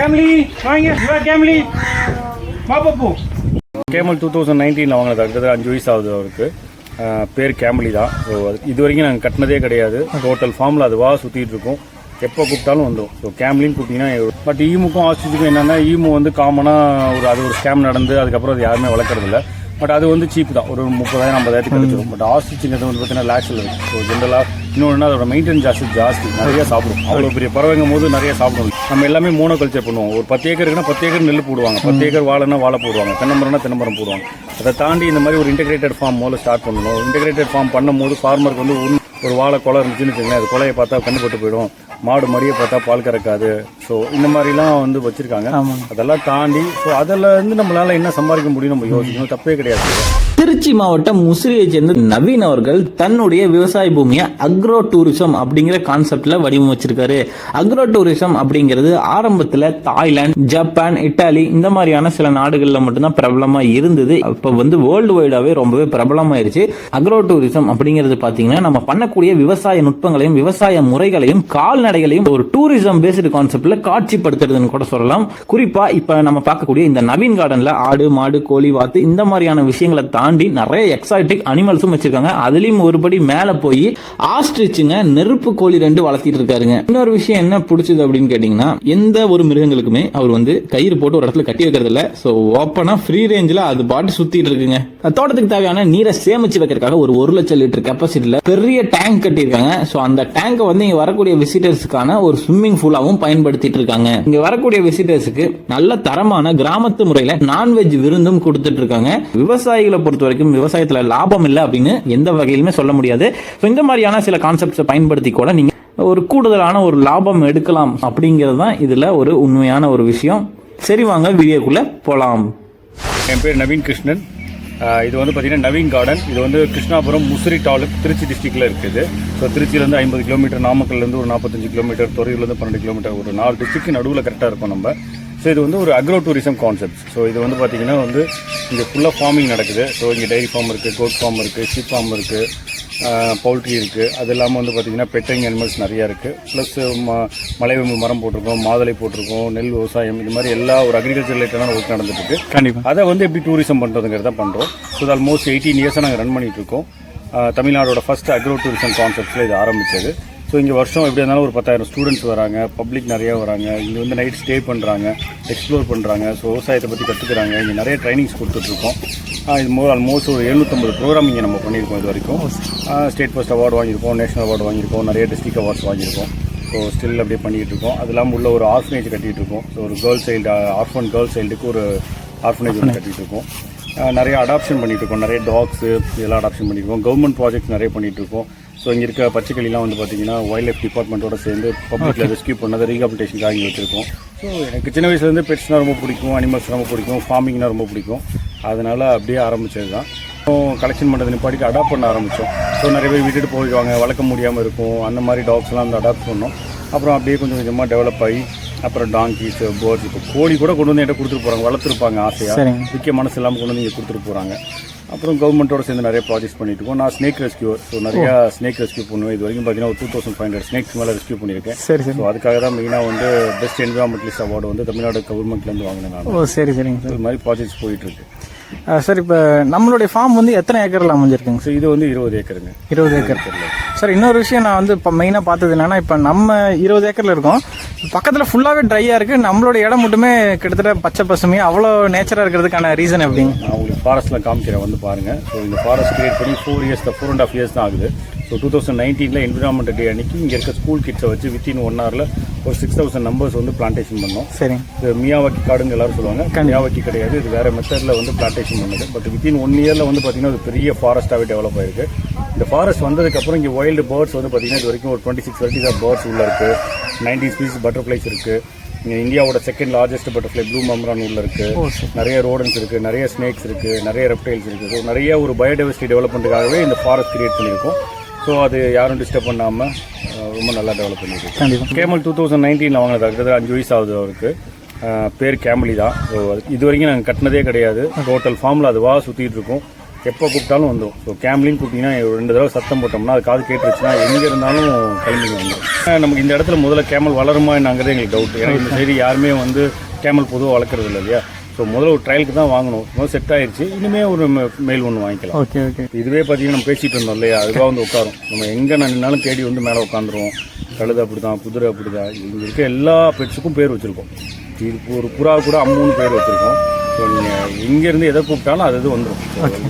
Calmly வாங்க இவா calmly பாப்பா கேமல் டூ தௌசண்ட் நைன்டீனில் வாங்கினது அடுத்தது அஞ்சு வயசு ஆகுது அவருக்கு. பேர் கேமலி தான். ஸோ இது வரைக்கும் நாங்கள் கட்டினதே கிடையாது. டோட்டல் ஃபார்மில் அதுவாக சுற்றிட்டு இருக்கோம். எப்போ கூப்பிட்டாலும் வந்துடும் ஸோ கேம்லின்னு கூப்பிட்டீங்கன்னா பட் ஈமுக்கும் ஆஸ்டிச்சுக்கும் என்னென்னா ஈமு வந்து காமனாக ஒரு அது ஒரு ஸ்கேம் நடந்து அதுக்கப்புறம் அது யாருமே வளர்க்குறதில்ல பட் அது வந்து சீப் தான். ஒரு முப்பதாயிரம் ஐம்பதாயிரத்துக்கு கிடைச்சிடும் பட் ஆஸ்ட்ரிச்சுங்கிறது வந்து பார்த்தீங்கன்னா லேக்ஸில் இருக்குது ஸோ ஜென்ரலாக இன்னொன்று அதோட மெயின்டெனன் ஜாஸ்தி ஜாஸ்தி. நிறைய சாப்பிடும். அவ்வளோ பெரிய பறவைங்கும் போது நிறைய சாப்பிடும். நம்ம எல்லாமே மோனோ கல்ச்சர் பண்ணுவோம். ஒரு பத்து ஏக்கர் இருக்குன்னா பத்து ஏக்கர் நெல் போடுவாங்க. பத்து ஏக்கர் வாழைனா வாழை போடுவாங்க. தென்னமரம்னா தென்னமரம் போடுவாங்க. அதை தாண்டி இந்த மாதிரி ஒரு இன்டெகிரேட்டட் ஃபார்ம் முதல்ல ஸ்டார்ட் பண்ணணும். இன்டெகிரேட்டட் ஃபார்ம் பண்ணும்போது ஃபார்மருக்கு வந்து ஒரு- வாழை கொலை இருந்துச்சுன்னு வச்சுக்கோங்களேன். அது கொலையை பார்த்தா கண்டுபட்டு போயிடும். மாடு மடியை பார்த்தா பால் கறக்காது. ஸோ இந்த மாதிரிலாம் வந்து வச்சிருக்காங்க. அதெல்லாம் தாண்டி ஸோ அதில் இருந்து நம்மளால என்ன சம்பாதிக்க முடியும் நம்ம யோசிக்கணும். தப்பே கிடையாது. திருச்சி மாவட்டம் முசிறியை சேர்ந்த நவீன் அவர்கள் தன்னுடைய விவசாய பூமியை அக்ரோ டூரிசம் அப்படிங்கிற கான்செப்ட்ல வடிவமைச்சிருக்காரு. அக்ரோ டூரிசம் அப்படிங்கிறது ஆரம்பத்துல தாய்லாந்து ஜப்பான் இட்டாலி இந்த மாதிரியான சில நாடுகள்ல மட்டும்தான் பிரபலமா இருந்தது. இப்ப வந்து வேர்ல்டு வைடாவே ரொம்பவே பிரபலமாயிருச்சு. அக்ரோ டூரிசம் அப்படிங்கிறது பாத்தீங்கன்னா நம்ம பண்ணக்கூடிய விவசாய நுட்பங்களையும் விவசாய முறைகளையும் கால்நடைகளையும் ஒரு டூரிசம் பேஸ்டு கான்செப்ட்ல காட்சிப்படுத்துறதுன்னு கூட சொல்லலாம். குறிப்பா இப்ப நம்ம பார்க்கக்கூடிய இந்த நவீன் கார்டன்ல ஆடு மாடு கோழி வாத்து இந்த மாதிரியான விஷயங்களை தாண்டி நிறைய எக்ஸாட்டிக் அனிமல்ஸும் வச்சிருக்காங்க. அதுலயும் ஒருபடி மேல போய் ஆஸ்ட்ரிச்சுங்க நெருப்பு கோழி ரெண்டு வளர்த்திட்டு இருக்காருங்க. இன்னொரு விஷயம் என்ன பிடிச்சது அப்படின்னு கேட்டீங்கன்னா எந்த ஒரு மிருகங்களுக்குமே அவர் வந்து கயிறு போட்டு ஒரு இடத்துல கட்டி வைக்கிறது இல்ல சோ ஓப்பனா ஃப்ரீ ரேஞ்சில் அது பாட்டு சுத்திட்டு இருக்குங்க. தோட்டத்துக்கு தேவையான நீரை சேமிச்சு வைக்கிறதுக்காக ஒரு ஒரு லட்சம் லிட்டர் கெப்பாசிட்டில பெரிய டேங்க் கட்டியிருக்காங்க. சோ அந்த டேங்கை வந்து இங்க வரக்கூடிய விசிட்டர்ஸ்க்கான ஒரு ஸ்விம்மிங் பூலாவும் பயன்படுத்திட்டு இருக்காங்க. இங்க வரக்கூடிய விசிட்டர்ஸுக்கு நல்ல தரமான கிராமத்து முறையில நான்வெஜ் விருந்தும் கொடுத்துட்டு இருக்காங்க. விவசாயிகளை பொறுத்த வரைக்கும் விவசாயத்தில் லாபம் இல்லை அப்படின்னு எந்த வகையிலுமே சொல்ல முடியாது. ஸோ இந்த மாதிரியான சில கான்செப்ட்ஸை பயன்படுத்தி கூட நீங்கள் ஒரு கூடுதலான ஒரு லாபம் எடுக்கலாம் அப்படிங்கிறது தான் இதில் ஒரு உண்மையான ஒரு விஷயம். சரி வாங்க வீடியோக்குள்ளே போகலாம் என் பேர் நவீன் கிருஷ்ணன். இது வந்து பார்த்தீங்கன்னா நவீன் கார்டன் இது வந்து கிருஷ்ணாபுரம் முசிறி தாலுக் திருச்சி டிஸ்ட்ரிக்டில் இருக்குது. ஸோ திருச்சியிலேருந்து ஐம்பது கிலோமீட்டர் நாமக்கல்லேருந்து ஒரு நாற்பத்தஞ்சு கிலோமீட்டர் துறையூர்லேருந்து பன்னெண்டு கிலோமீட்டர் ஒரு நாலு டிஸ்ட்ரிக்ட் நடுவில் கரெக்டாக இருக்கும் நம்ம. ஸோ இது வந்து ஒரு அக்ரோ டூரிசம் கான்செப்ட் ஸோ இது வந்து பார்த்தீங்கன்னா வந்து இங்கே ஃபுல்லாக ஃபார்மிங் நடக்குது. ஸோ இங்கே டைரி ஃபார்ம் இருக்குது கோட் ஃபார்ம் இருக்குது ஷீப் ஃபார்ம் இருக்குது பவுல்ட்ரி இருக்குது அது இல்லாமல் வந்து பார்த்திங்கன்னா பெட்டிங் அனிமல்ஸ் நிறையா இருக்குது ப்ளஸ் ம மலை மரம் போட்டிருக்கோம் மாதுளை போட்டிருக்கோம் நெல் விவசாயம் இது மாதிரி எல்லா ஒரு அக்ரிகல்ச்சர் ரிலேட்டடான ஒர்க் நடந்துட்டு இருக்கு. கண்டிப்பா. அதை வந்து எப்படி டூரிசம் பண்ணுறதுங்கிறத பண்ணுறோம் ஸோ ஆல்மோஸ்ட் எயிட்டீன் இயர்ஸாக நாங்கள் ரன் ஆஹ் தமிழ்நாடோட ஃபர்ஸ்ட் அக்ரோ டூரிசம் கான்செப்ட்ஸில் இது ஆரம்பிச்சது. ஸோ இங்கே வருஷம் எப்படி இருந்தாலும் ஒரு பத்தாயிரம் ஸ்டூடெண்ட்ஸ் வராங்க பப்ளிக் நிறைய வராங்க. இங்கே வந்து நைட் ஸ்டே பண்ணுறாங்க எக்ஸ்ப்ளோர் பண்ணுறாங்க ஸோ விவசாயத்தை பற்றி கற்றுக்குறாங்க இங்கே நிறைய ட்ரைனிங்ஸ் கொடுத்துட்ருக்கோம். இது மோ ஆல்மோஸ்ட் ஒரு எழுநூற்றம்பது ப்ரோக்ராம் இங்கே நம்ம பண்ணியிருக்கோம் இது வரைக்கும். ஸ்டேட் ஃபர்ஸ்ட் அவார்டு வாங்கியிருக்கோம் நேஷனல் அவார்டு வாங்கியிருக்கோம் நிறைய டிஸ்ட்ரிக்ட் அவார்ட்ஸ் வாங்கியிருக்கோம். ஸோ ஸ்டில் அப்படியே பண்ணிகிட்டு இருக்கோம் அது இல்லாமல் உள்ள ஒரு ஆர்ஃபனேஜ் கட்டிகிட்டு இருக்கோம் ஸோ ஒரு கேர்ள் சைல்டு ஆர்ஃபன் கேர்ள் சைல்டுக்கு ஒரு ஆர்ஃபனேஜ் ஒன்று கட்டிகிட்டு இருக்கோம் நிறைய அடாப்ஷன் பண்ணிட்டு இருக்கோம் நிறைய டாக்ஸு இதெல்லாம் அடாப்ஷன் பண்ணியிருக்கோம் கவர்மெண்ட் ப்ராஜெக்ட்ஸ் நிறைய பண்ணிட்டு இருக்கோம் ஸோ இங்கே இருக்க பச்சைக்கிளிலாம் வந்து பார்த்தீங்கன்னா வைல்ட் லைஃப் டிபார்ட்மெண்ட்டோட சேர்ந்து பப்ளிக்கில் ரெஸ்கியூ பண்ணதை ரீஹாபிலிட்டேஷனுக்கு ஆகி வச்சிருக்கோம். ஸோ எனக்கு சின்ன வயசுலேருந்து பெட்ஸ்னால் ரொம்ப பிடிக்கும் அனிமல்ஸ் ரொம்ப பிடிக்கும் ஃபார்மிங்னா ரொம்ப பிடிக்கும். அதனால அப்படியே ஆரம்பிச்சது தான் கலெக்ஷன் பண்ணுறது நிப்பாடிக்கு அடாப்ட் பண்ண ஆரம்பித்தோம் ஸோ நிறைய பேர் விட்டுட்டு போயிடுவாங்க வளர்க்க முடியாமல் இருக்கும் அந்த மாதிரி டாக்ஸ்லாம் வந்து அடாப்ட் பண்ணோம். அப்புறம் அப்படியே கொஞ்சம் கொஞ்சமாக டெவலப் ஆகி அப்புறம் டாங்கிஸ் பேர்ட்ஸ் இப்போ கோழி கூட கொண்டு வந்து என்கிட்ட கொடுத்துட்டு போகிறாங்க வளர்த்துருப்பாங்க ஆசையாக. விற்க மனசு இல்லாமல் கொண்டு வந்து இங்கே கொடுத்துட்டு போகிறாங்க அப்புறம் கவர்மெண்ட்டோட சேர்ந்து நிறைய ப்ராஜெக்ட்ஸ் பண்ணிட்டு இருக்கோம். நான் ஸ்னேக் ரெஸ்கியூ ஸோ நிறைய ஸ்னேக் ரெஸ்கியூ பண்ணுவேன். இது வரைக்கும் பார்த்தீங்கன்னா ஒரு two thousand five hundred snakes மேலே ரெஸ்கியூ பண்ணியிருக்கேன். சரி சரி. ஸோ அதுக்காக தான் மெயினாக வந்து பெஸ்ட் என்விரான்மெண்டலிஸ்ட் அவார்டு வந்து தமிழ்நாடு கவர்மெண்ட்லேருந்து வாங்கினேன் நான். ஓ சரி சரிங்க சார். இது மாதிரி ப்ராஜெக்ட்ஸ் போயிட்டு இருக்கு. சார் இப்போ நம்மளுடைய ஃபார்ம் வந்து எத்தனை ஏக்கர்ல அமைஞ்சிருக்குங்க ஸோ இது வந்து இருபது ஏக்கருங்க. இருபது ஏக்கர். சார் இன்னொரு விஷயம் நான் வந்து இப்போ மெயினாக பார்த்தது என்னன்னா இப்போ நம்ம இருபது ஏக்கரில் இருக்கோம். பக்கத்தில் ஃபுல்லாகவே ட்ரையாக இருக்குது நம்மளோட இடம் மட்டுமே கிட்டத்தட்ட பச்சை பசுமையாக அவ்வளோ நேச்சராக இருக்கிறதுக்கான ரீசன் எப்படிங்க? நான் உங்களுக்கு ஃபாரஸ்ட்டில் காமிக்கிறேன் வந்து பாருங்கள் ஸோ இந்த ஃபாரஸ்ட் கிரியேட் பண்ணி four years four and half years தான் ஆகுது. ஸோ டூ தௌசண்ட் நைன்டீனில் என்விரான்மெண்ட் டே அன்னைக்கு இங்கே இருக்க ஸ்கூல் கிட்ஸை வச்சு வித்தின் ஒன் ஹவரில் ஒரு சிக்ஸ் தௌசண்ட் நம்பர்ஸ் வந்து பிளான்டேஷன் பண்ணோம். சரிங்க இது மியாவாக்கி காடுன்னு எல்லாரும் சொல்லுவாங்க. மியாவாக்கி கிடையாது. இது வேற மெத்தடில் வந்து பிளான்டேஷன் பண்ணுது. பட் வித்தின் ஒன் இயரில் வந்து பார்த்தீங்கன்னா ஒரு பெரிய ஃபாரஸ்ட்டாகவே டெவலப் ஆயிருக்கு. இந்த ஃபாரஸ்ட் வந்ததுக்கப்புறம் இங்கே வைல்டு பேர்ட்ஸ் வந்து பார்த்தீங்கன்னா இது வரைக்கும் ஒரு twenty six varieties of birds உள்ள இருக்கு. நைன்டீன் ஸ்பீசிஸ் பட்டர்ஃப்ளைஸ் இருக்கு. இங்கே இந்தியாவோட second largest butterfly blue Mormon உள்ள இருக்கு. நிறைய ரோடன்ஸ் இருக்கு நிறைய ஸ்னேக்ஸ் இருக்கு நிறைய ரெப்டைல்ஸ் இருக்கு. ஸோ நிறைய ஒரு பயோடைவர்சிட்டி டெவலப்மெண்ட்டுக்காகவே இந்த ஃபாரஸ்ட் கிரியேட் பண்ணியிருக்கோம். ஸோ அது யாரும் டிஸ்டர்ப் பண்ணாமல் ரொம்ப நல்லா டெவலப் பண்ணியிருக்கு கண்டிப்பாக கேமல் டூ தௌசண்ட் நைன்டீனில் வாங்கினது அடுத்தது அஞ்சு வயசு ஆகுது அவருக்கு. பேர் கேமலி தான். ஸோ இது வரைக்கும் நாங்கள் கட்டினதே கிடையாது. டோட்டல் ஃபார்மில் அதுவாக சுற்றிட்டு இருக்கோம். எப்போ கூப்பிட்டாலும் வந்துடும் ஸோ கேம்லிங் கூப்பிட்டீங்கன்னா ஒரு ரெண்டு தடவை சத்தம் போட்டோம்னா அது காது கேட்டுருச்சுன்னா எங்கே இருந்தாலும் கிளம்பிங்க வந்துடும் நமக்கு இந்த இடத்துல முதல்ல கேமல் வளருமா என்னங்கிறது எங்களுக்கு டவுட் ஏன்னா இந்த சைடு யாருமே வந்து கேமல் பொதுவாக வளர்க்குறது இல்லை இல்லையா? ஸோ முதல்ல ஒரு ட்ரையலுக்கு தான் வாங்கணும். முதல்ல செட் ஆயிருச்சு. இனிமே ஒரு மேல் ஒன்று வாங்கிக்கலாம். ஓகே ஓகே இதுவே பார்த்தீங்கன்னா நம்ம பேசிட்டு இருந்தோம் இல்லையா? அதுக்காக வந்து உட்காரும். நம்ம எங்கே நின்னாலும் தேடி வந்து மேலே உட்காந்துருவோம். கழுது அப்படிதான் குதிரை அப்படிதான். இங்கே இருக்க எல்லா பெட்ஸுக்கும் பேர் வச்சுருக்கோம். இது ஒரு புறா கூட அம்முன்னு பேர் வச்சுருக்கோம். ஸோ நீங்கள் இங்கேருந்து எதை கூப்பிட்டாலும் அது இது வந்துடும்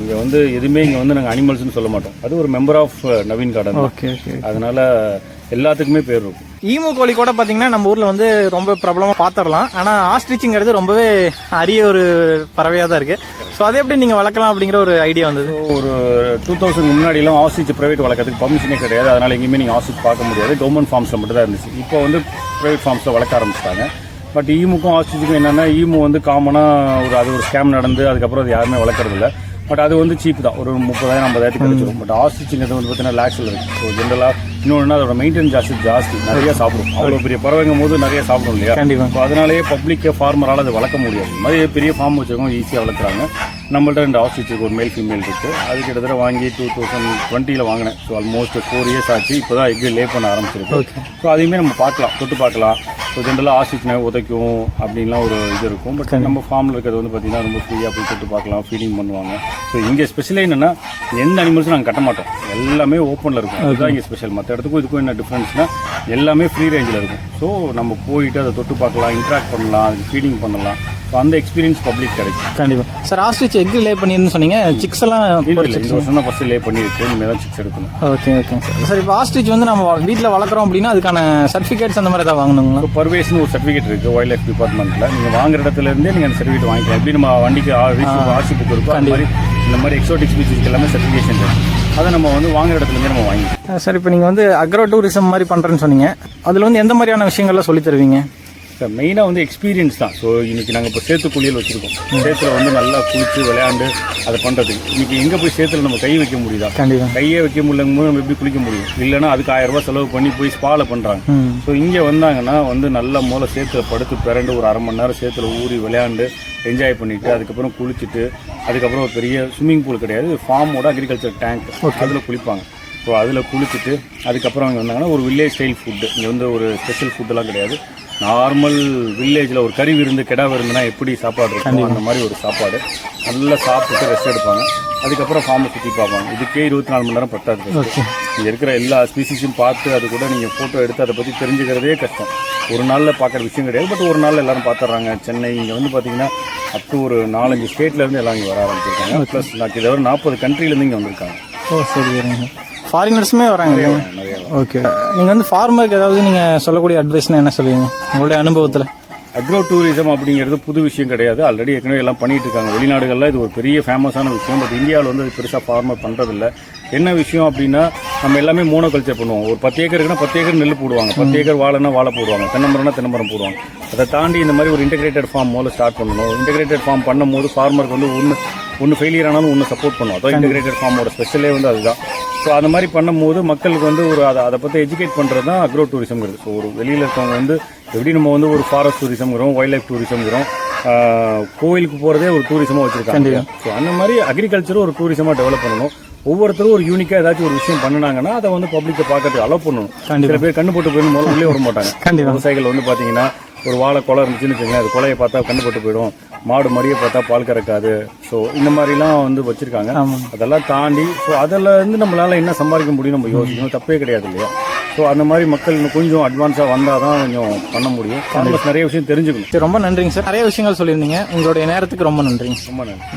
இங்கே வந்து எதுவுமே இங்கே வந்து நாங்கள் அனிமல்ஸ்னு சொல்ல மாட்டோம். அது ஒரு மெம்பர் ஆஃப் நவீன் கார்டன் அதனால எல்லாத்துக்குமே பேர் இருக்கும். ஈமு கோழி கூட பார்த்தீங்கன்னா நம்ம ஊரில் வந்து ரொம்ப பிரபலமாக பார்த்துடலாம் ஆனால் ஆஸ்ட்ரிச்சுங்கிறது ரொம்பவே அரிய ஒரு பறவையாக தான் இருக்குது ஸோ அதை எப்படி நீங்கள் வளர்க்கலாம் அப்படிங்கிற ஒரு ஐடியா வந்தது. ஒரு டூ தௌசண்ட் முன்னாடிலாம் ஆஸ்ட்ரிச் ப்ரைவேட் வளர்க்கறதுக்கு பர்மிஷனே கிடையாது. அதனால் எங்கேயுமே நீங்கள் ஆஸ்ட்ரிச் பார்க்க முடியாது. கவர்மெண்ட் ஃபார்ம்ஸில் மட்டும் தான் இருந்துச்சு. இப்போ வந்து ப்ரைவேட் ஃபார்ம்ஸில் வளர்க்க ஆரம்பிச்சிட்டாங்க. பட் ஈமுக்கும் ஆஸ்ட்ரிச்சுக்கும் என்னென்னா ஈமு வந்து காமனாக ஒரு அது ஒரு ஸ்கேம் நடந்து அதுக்கப்புறம் அது யாருமே வளர்க்குறது இல்ல. பட் அது வந்து சீப் தான். ஒரு முப்பதாயிரம் ஐம்பதாயிரத்துக்கு கிடைச்சிடும் பட் ஆஸ்ட்ரிச்சுங்கிறது வந்து பார்த்தீங்கன்னா லேக்ஸில் இருக்குது ஸோ ஜென்ரலாக இன்னொன்று அதோட மெயின்டெனன்ஸ் ஜாஸ்தி ஜாஸ்தி. நிறைய சாப்பிடும். அவ்வளோ பெரிய பறவைங்கும் போது நிறைய சாப்பிடும் இல்லையா? கண்டிப்பா. ஸோ அதனாலேயே பப்ளிக்கே ஃபார்மரால் அதை வளர்க்க முடியாது. இந்த மாதிரி பெரிய ஃபார்ம் வச்சுருக்கோம் ஈஸியாக வளர்க்குறாங்க. நம்மள்ட்ட ரெண்டு ஆஸ்ட்ரிச் இருக்கு ஒரு மேல் ஃபீமேல் இருக்குது அது கிட்டத்தட்ட வாங்கி டூ தௌசண்ட் டுவெண்ட்டியில் வாங்கினேன். ஸோ ஆல்மோஸ்ட் ஃபோர் இயர்ஸ் ஆச்சு. இப்போ தான் எக்கு லே பண்ண ஆரம்பிச்சிருக்கு. ஸோ அதையுமே நம்ம பார்க்கலாம். தொட்டு பார்க்கலாம். ஸோ ஜென்ரலாக ஆஸ்ட்ரிச்னா உதைக்கும் அப்படின்லாம் ஒரு இது இருக்கும். பட் நம்ம ஃபார்மில் இருக்கிறது வந்து பார்த்தீங்கன்னா ரொம்ப ஃப்ரீயாக போய் தொட்டு பார்க்கலாம். ஃபீடிங் பண்ணுவாங்க. ஸோ இங்கே ஸ்பெஷலே என்னென்னா எந்த அனிமல்ஸும் நாங்கள் கட்ட மாட்டோம். எல்லாமே ஓப்பனில் இருக்கும். அதுதான் இங்கே ஸ்பெஷல் மற்ற இடத்துக்கும் இதுக்கும் என்ன டிஃப்ரென்ஸ்னா எல்லாமே ஃப்ரீ ரேஞ்சில் இருக்கும். ஸோ நம்ம போயிட்டு அதை தொட்டு பார்க்கலாம் இன்ட்ராக்ட் பண்ணலாம் அதுக்கு ஃபீடிங் பண்ணலாம். ஸோ அந்த எக்ஸ்பீரியன்ஸ் பப்ளிக் கிடைக்கும். கண்டிப்பாக சார் ஆஸ்ட்ரிச் எக் லே பண்ணிருன்னு சொன்னீங்க. சிக்ஸ் எல்லாம் இந்த வருஷம் தான் ஃபஸ்ட்டு லே பண்ணியிருக்கு இனிமேல் தான் சிக்ஸ் எடுக்கணும். ஓகே ஓகே சார் இப்போ ஆஸ்ட்ரிச் வந்து நம்ம வீட்டில் வளர்க்குறோம் அப்படின்னா அதுக்கான சர்டிஃபிகேட்ஸ் அந்த மாதிரி ஏதாவது வாங்கணுங்களா? இப்போ பர்வேஸ்னு ஒரு சர்டிஃபிகேட் இருக்குது வைல்ட் லைஃப் டிபார்ட்மெண்ட்டில் நீங்கள் வாங்குற இடத்துல இருந்தே நீங்கள் அந்த சர்டிஃபிகேட் வாங்கிக்கலாம். எப்படி நம்ம வண்டிக்கு ஆர்சி புக் இருக்கோ அந்த மாதிரி இந்த மாதிரி எக்ஸோட்டிக் ஸ்பீச்சிஸ்க்கு எல்லாமே சர்டிஃபிகேஷன் இருக்கு. அதை நம்ம வந்து வாங்குற இடத்துலேருந்து நம்ம வாங்கிக்கலாம். சார் இப்போ நீங்கள் வந்து அக்ரோ டூரிசம் மாதிரி பண்ணுறேன்னு சொன்னீங்க. அதில் வந்து எந்த மாதிரியான விஷயங்கள்லாம் சொல்லித் தருவீங்க? சார் மெயினாக வந்து எக்ஸ்பீரியன்ஸ் தான். ஸோ இன்னைக்கு நாங்கள் இப்போ சேத்து குளியல் வச்சுருக்கோம். சேத்துல வந்து நல்லா குளிச்சு விளையாண்டு அதை பண்ணுறதுக்கு இன்னைக்கு எங்கே போய் சேத்துல நம்ம கை வைக்க முடியுதா? கண்டிப்பாக கையை வைக்க முடியலங்கும் போது நம்ம எப்படி குளிக்க முடியும்? இல்லைன்னா அதுக்கு ஆயிரம் ரூபாய் செலவு பண்ணி போய் ஸ்பால பண்ணுறாங்க ஸோ இங்கே வந்தாங்கன்னா வந்து நல்லா மூளை சேத்துல படுத்து பிறண்டு ஒரு அரை மணி நேரம் சேத்துல ஊறி விளையாண்டு என்ஜாய் பண்ணிட்டு அதுக்கப்புறம் குளிச்சுட்டு அதுக்கப்புறம் ஒரு பெரிய ஸ்விம்மிங் பூல் கிடையாது. ஃபார்மோட அக்ரிகல்ச்சர் டேங்க் அதில் குளிப்பாங்க. ஸோ அதில் குளிச்சுட்டு அதுக்கப்புறம் இங்கே வந்தாங்கன்னா ஒரு வில்லேஜ் ஸ்டைல் ஃபுட்டு இங்கே வந்து ஒரு ஸ்பெஷல் ஃபுட்டெல்லாம் கிடையாது. நார்மல் வில்லேஜில் ஒரு கறி விருந்து கெடா விருந்துனா எப்படி சாப்பாடு இருக்கும் அந்த மாதிரி ஒரு சாப்பாடு. நல்லா சாப்பிட்டு ரெஸ்ட் எடுப்பாங்க. அதுக்கப்புறம் ஃபார்மை சுற்றி பார்ப்பாங்க. இதுக்கே இருபத்தி நாலு மணி நேரம் பத்தாது இங்கே இருக்கிற எல்லா ஸ்பீசிஸும் பார்த்து அது கூட நீங்கள் ஃபோட்டோ எடுத்து அதை பற்றி தெரிஞ்சுக்கிறதே கஷ்டம். ஒரு நாளில் பார்க்குற விஷயம் கிடையாது. பட் ஒரு நாளில் எல்லாரும் பார்த்துட்றாங்க. சென்னை இங்கே வந்து பார்த்தீங்கன்னா அப் டு ஒரு நாலஞ்சு ஸ்டேட்லேருந்து எல்லாம் இங்கே வர ஆரம்பிச்சிருக்காங்க. ப்ளஸ் நான் இதை ஒரு நாற்பது கண்ட்ரிலேருந்து இங்கே வந்திருக்காங்க. ஓ சரி ஃபாரினர்ஸுமே வராங்க ஓகே நீங்கள் வந்து ஃபார்மருக்கு ஏதாவது நீங்கள் சொல்லக்கூடிய அட்வைஸ்னா என்ன சொல்லுவீங்க? உங்களுடைய அனுபவத்தில். அக்ரோ டூரிசம் அப்படிங்கிறது புது விஷயம் கிடையாது. ஆல்ரெடி ஏற்கனவே எல்லாம் பண்ணிட்டு இருக்காங்க. வெளிநாடுகளில் இது ஒரு பெரிய ஃபேமஸான விஷயம். பட் இந்தியாவில் வந்து அது பெருசாக ஃபார்மர் பண்ணுறதில்ல என்ன விஷயம் அப்படின்னா நம்ம எல்லாமே மோனோ கல்ச்சர் பண்ணுவோம். ஒரு பத்து ஏக்கருக்குன்னா பத்து ஏக்கர் நெல் போடுவாங்க. பத்து ஏக்கர் வாழைனா வாழை போடுவாங்க. தென்னமரம்னா தென்னமரம் போடுவாங்க. அதை தாண்டி இந்த மாதிரி ஒரு இன்டெகிரேட்டட் ஃபார்ம் முதல்ல ஸ்டார்ட் பண்ணணும். இன்டெகிரேட்டட் ஃபார்ம் பண்ணும்போது ஃபார்மருக்கு வந்து ஒன்று ஒன்று ஃபெயிலியர் ஆனாலும் ஒன்று சப்போர்ட் பண்ணும். அதான் இன்டெகிரேட்டட் ஃபார்மோட ஸ்பெஷலே வந்து அதுதான். ஸோ அந்த மாதிரி பண்ணும்போது மக்களுக்கு வந்து ஒரு அதை அதை பற்றி எஜுகேட் பண்ணுறது தான் அக்ரோ டூரிசம்ங்கிறது ஸோ ஒரு வெளியில் இருக்கவங்க வந்து எப்படி நம்ம வந்து ஒரு ஃபாரஸ்ட் டூரிசம்ங்கிறோம் வைல்ட் லைஃப் டூரிசம்ங்கிறோம் ஆஹ் கோயிலுக்கு போகிறதே ஒரு டூரிசமாக வச்சுருக்காங்க. ஸோ அந்த மாதிரி அக்ரிகல்ச்சரும் ஒரு டூரிசமாக டெவலப் பண்ணணும். ஒவ்வொருத்தரும் ஒரு யூனிக்காக ஏதாச்சும் ஒரு விஷயம் பண்ணுனாங்கன்னா அதை வந்து பப்ளிக்கை பார்க்கறதுக்கு அலோவ் பண்ணணும். சில பேர் கண்ணு போட்டு போயிடும் முதல்ல உள்ளே விட மாட்டாங்க. விவசாயிகள் வந்து பார்த்தீங்கன்னா ஒரு வாழை கொலை இருந்துச்சுன்னு வச்சுக்கோங்களேன் அது கொலையை பார்த்தா கண்ணு போட்டு போயிடும். மாடு மறிய பார்த்தா பால் கறக்காது. ஸோ இந்த மாதிரிலாம் வந்து வச்சிருக்காங்க. அதெல்லாம் தாண்டி ஸோ அதில் இருந்து நம்மளால என்ன சம்பாதிக்க முடியும் நம்ம யோசிக்கணும். தப்பே கிடையாது இல்லையா? ஸோ அந்த மாதிரி மக்கள் இன்னும் கொஞ்சம் அட்வான்ஸாக வந்தால் தான் கொஞ்சம் பண்ண முடியும். நிறைய விஷயம் தெரிஞ்சுக்கணும். சரி ரொம்ப நன்றிங்க சார். நிறைய விஷயங்கள் சொல்லியிருந்தீங்க. உங்களுடைய நேரத்துக்கு ரொம்ப நன்றிங்க ரொம்ப நன்றி.